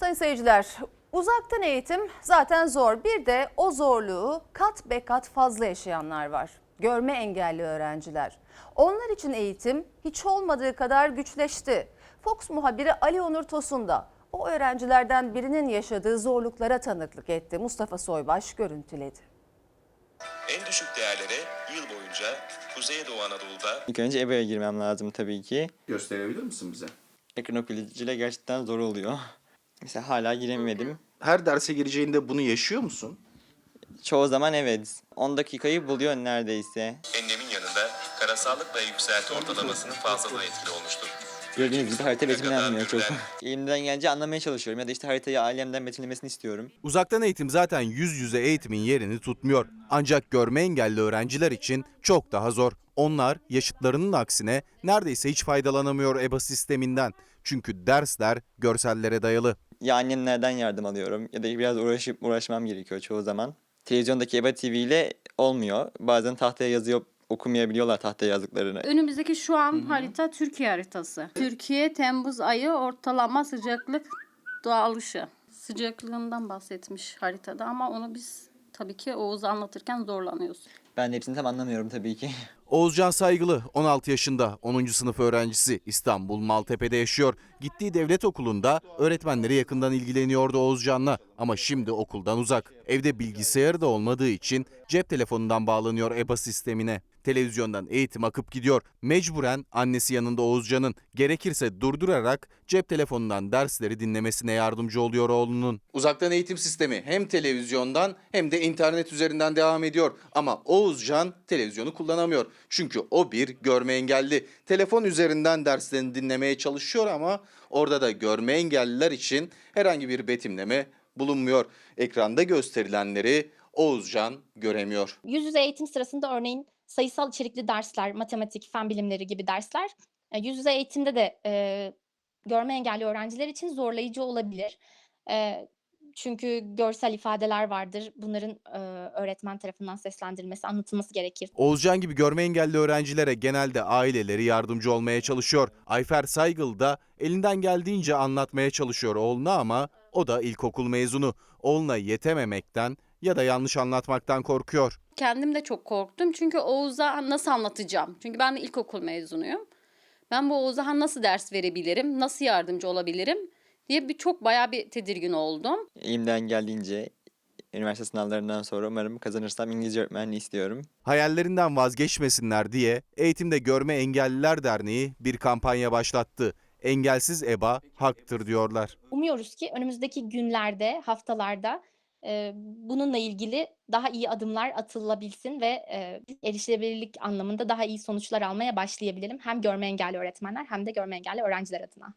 Sayın seyirciler, uzaktan eğitim zaten zor. Bir de o zorluğu kat be kat fazla yaşayanlar var. Görme engelli öğrenciler. Onlar için eğitim hiç olmadığı kadar güçleşti. Fox muhabiri Ali Onur Tosun da o öğrencilerden birinin yaşadığı zorluklara tanıklık etti. Mustafa Soybaş görüntüledi. En düşük değerlere yıl boyunca Kuzey Doğu Anadolu'da İlk önce EBA'ya girmem lazım tabii ki. Gösterebilir misin bize? Ekran okuyucuyla gerçekten zor oluyor. Mesela hala giremedim. Her derse gireceğinde bunu yaşıyor musun? Çoğu zaman evet. 10 dakikayı buluyor neredeyse. enlemin yanında karasallık ve yükselti ortalamasının fazlalığı etkili olmuştur. Gördüğünüz gibi harita betimlenmiyor çok. Elimden gelince anlamaya çalışıyorum ya da işte haritayı ailemden betimlemesini istiyorum. Uzaktan eğitim zaten yüz yüze eğitimin yerini tutmuyor. Ancak görme engelli öğrenciler için çok daha zor. Onlar yaşıtlarının aksine neredeyse hiç faydalanamıyor EBA sisteminden. Çünkü dersler görsellere dayalı. Ya annemlerden yardım alıyorum ya da biraz uğraşıp uğraşmam gerekiyor çoğu zaman. Televizyondaki EBA TV ile olmuyor. Bazen tahtaya yazıyor okumayabiliyorlar tahtaya yazdıklarını. Önümüzdeki şu an harita Türkiye haritası. Türkiye Temmuz ayı ortalama sıcaklık dağılışı. Sıcaklığından bahsetmiş haritada ama onu biz tabii ki Oğuz anlatırken zorlanıyoruz. Ben de hepsini tam anlamıyorum tabii ki. Oğuzcan Saygılı 16 yaşında 10. sınıf öğrencisi İstanbul Maltepe'de yaşıyor. Gittiği devlet okulunda öğretmenleri yakından ilgileniyordu Oğuzcan'la ama şimdi okuldan uzak. Evde bilgisayarı da olmadığı için cep telefonundan bağlanıyor EBA sistemine. Televizyondan eğitim akıp gidiyor. Mecburen annesi yanında Oğuzcan'ın gerekirse durdurarak cep telefonundan dersleri dinlemesine yardımcı oluyor oğlunun. Uzaktan eğitim sistemi hem televizyondan hem de internet üzerinden devam ediyor. Ama Oğuzcan televizyonu kullanamıyor. Çünkü o bir görme engelli. Telefon üzerinden derslerini dinlemeye çalışıyor ama orada da görme engelliler için herhangi bir betimleme bulunmuyor. Ekranda gösterilenleri Oğuzcan göremiyor. Yüz yüze eğitim sırasında örneğin sayısal içerikli dersler, matematik, fen bilimleri gibi dersler e, yüz yüze eğitimde de e, görme engelli öğrenciler için zorlayıcı olabilir. E, çünkü görsel ifadeler vardır. Bunların e, öğretmen tarafından seslendirilmesi, anlatılması gerekir. Oğuzcan gibi görme engelli öğrencilere genelde aileleri yardımcı olmaya çalışıyor. Ayfer Saygıl da elinden geldiğince anlatmaya çalışıyor oğluna ama o da ilkokul mezunu. Oğluna yetememekten ya da yanlış anlatmaktan korkuyor. Kendim de çok korktum çünkü Oğuz'a nasıl anlatacağım? Çünkü ben de ilkokul mezunuyum. Ben bu Oğuz'a nasıl ders verebilirim, nasıl yardımcı olabilirim diye bir çok bayağı bir tedirgin oldum. Elimden geldiğince üniversite sınavlarından sonra umarım kazanırsam İngilizce öğretmenliği istiyorum. Hayallerinden vazgeçmesinler diye Eğitimde Görme Engelliler Derneği bir kampanya başlattı. Engelsiz EBA haktır diyorlar. Umuyoruz ki önümüzdeki günlerde, haftalarda bununla ilgili daha iyi adımlar atılabilsin ve e, erişilebilirlik anlamında daha iyi sonuçlar almaya başlayabilirim. Hem görme engelli öğretmenler hem de görme engelli öğrenciler adına.